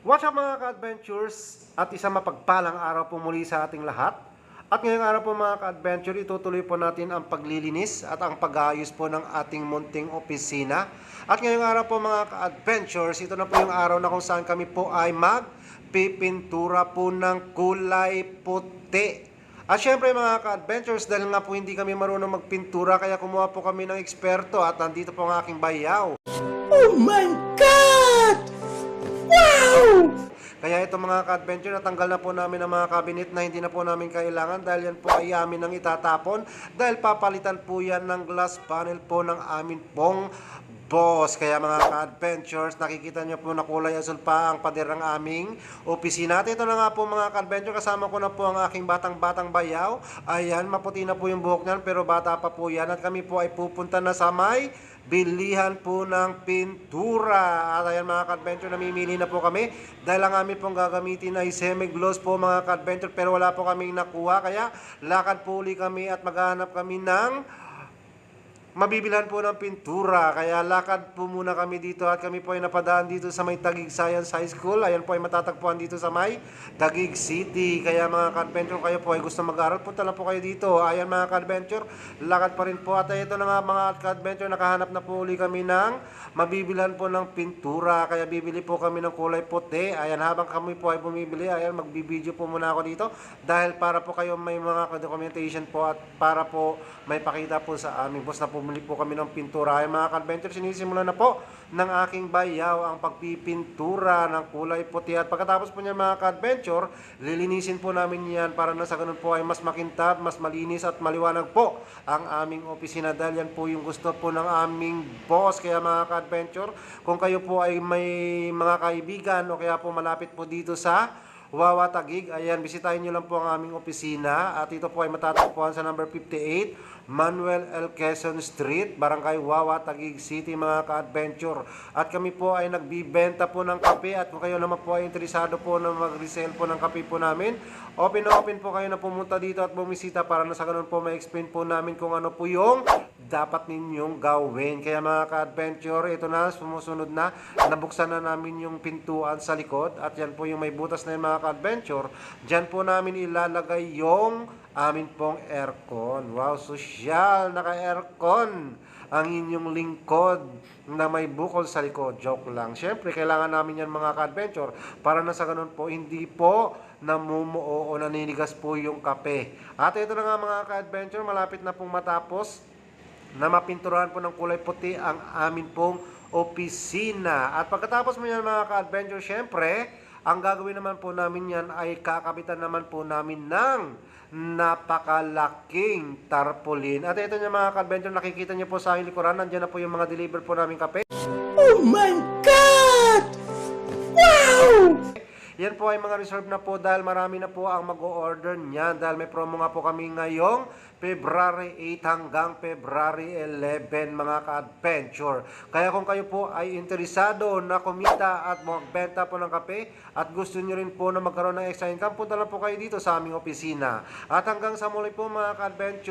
What's up mga ka-adventures at isang mapagpalang araw po muli sa ating lahat. At ngayong araw po mga ka-adventure, itutuloy po natin ang paglilinis at ang pag-aayos po ng ating munting opisina. At ngayong araw po mga ka-adventures, ito na po yung araw na kung saan kami po ay magpipintura po ng kulay puti. At syempre mga ka-adventures, dahil nga po hindi kami marunong magpintura, kaya kumuha po kami ng eksperto at nandito po ang aking bayaw. Oh my God! Kaya ito mga ka-adventure, natanggal na po namin ang mga cabinet na hindi na po namin kailangan dahil yan po ay amin ang itatapon. Dahil papalitan po yan ng glass panel po ng amin pong boss. Kaya mga ka-adventures, nakikita nyo po na kulay asul pa ang pader ng aming opisina. At ito na nga po mga ka-adventure, kasama ko na po ang aking batang-batang bayaw. Ayan, maputi na po yung buhok niyan pero bata pa po yan. At kami po ay pupunta na sa may bilihan po ng pintura. At ayan mga ka-adventure, namimili na po kami dahil ang amin pong gagamitin ay semi-gloss po mga ka-adventure pero wala po kaming nakuha. Kaya lakad po uli kami at maghahanap kami ng mabibilhan po ng pintura. Kaya lakad po muna kami dito at kami po ay napadaan dito sa may Taguig Science High School. Ayan po ay matatagpuan dito sa may Taguig City. Kaya mga ka-adventure, kayo po ay gusto mag-aral, punta lang po kayo dito. Ayan mga ka-adventure, lakad pa rin po. At ito na nga mga ka-adventure, nakahanap na po uli kami ng mabibilhan po ng pintura. Kaya bibili po kami ng kulay puti. Ayan, habang kami po ay bumibili, ayan, magbibideo po muna ako dito. Dahil para po kayo may mga documentation po at para po may pakita po sa aming boss na pumili po kami ng pintura. Ayan mga ka-adventure, sinisimulan na po ng aking bayaw ang pagpipintura ng kulay puti. At pagkatapos po niyan mga ka-adventure, lilinisin po namin yan para na sa ganun po ay mas makintab, mas malinis at maliwanag po ang aming opisina. Dahil yan po yung gusto po ng aming boss. Kaya mga ka-adventure, kung kayo po ay may mga kaibigan o kaya po malapit po dito sa Wawa Tagig. Ayan, bisitahin nyo lang po ang aming opisina. At ito po ay matatagpuan sa number 58, Manuel L. Quezon Street, Barangay Wawa, Tagig City, mga ka-adventure. At kami po ay nagbibenta po ng kape. At kung kayo naman po ay interesado po na mag-resell po ng kape po namin, open na open po kayo na pumunta dito at bumisita para na sa ganun po ma-explain po namin kung ano po yung dapat ninyong gawin. Kaya mga ka-adventure, ito na, sumusunod na. Nabuksan na namin yung pintuan sa likod. At yan po yung may butas na yung mga ka-adventure. Diyan po namin ilalagay yung amin pong aircon. Wow, social, naka-aircon ang inyong lingkod na may bukol sa likod. Joke lang. Siyempre, kailangan namin yan mga ka-adventure para na sa ganun po, hindi po namumuo o naninigas po yung kape. At ito na nga mga ka-adventure, malapit na pong matapos na mapinturahan po ng kulay puti ang amin pong opisina. At pagkatapos mo yan mga ka-adventure, syempre, ang gagawin naman po namin yan ay kakapitan naman po namin ng napakalaking tarpaulin. At ito niya mga ka-adventure, nakikita niyo po sa aking likuran, nandiyan na po yung mga deliver po namin kape. Oh my Yan po ay mga reserve na po dahil marami na po ang mag-o-order niyan dahil may promo nga po kami ngayong February 8 hanggang February 11 mga ka-adventure. Kaya kung kayo po ay interesado na kumita at magbenta po ng kape at gusto nyo rin po na magkaroon ng extra income, punta lang po kayo dito sa aming opisina. At hanggang sa muli po mga ka-adventure,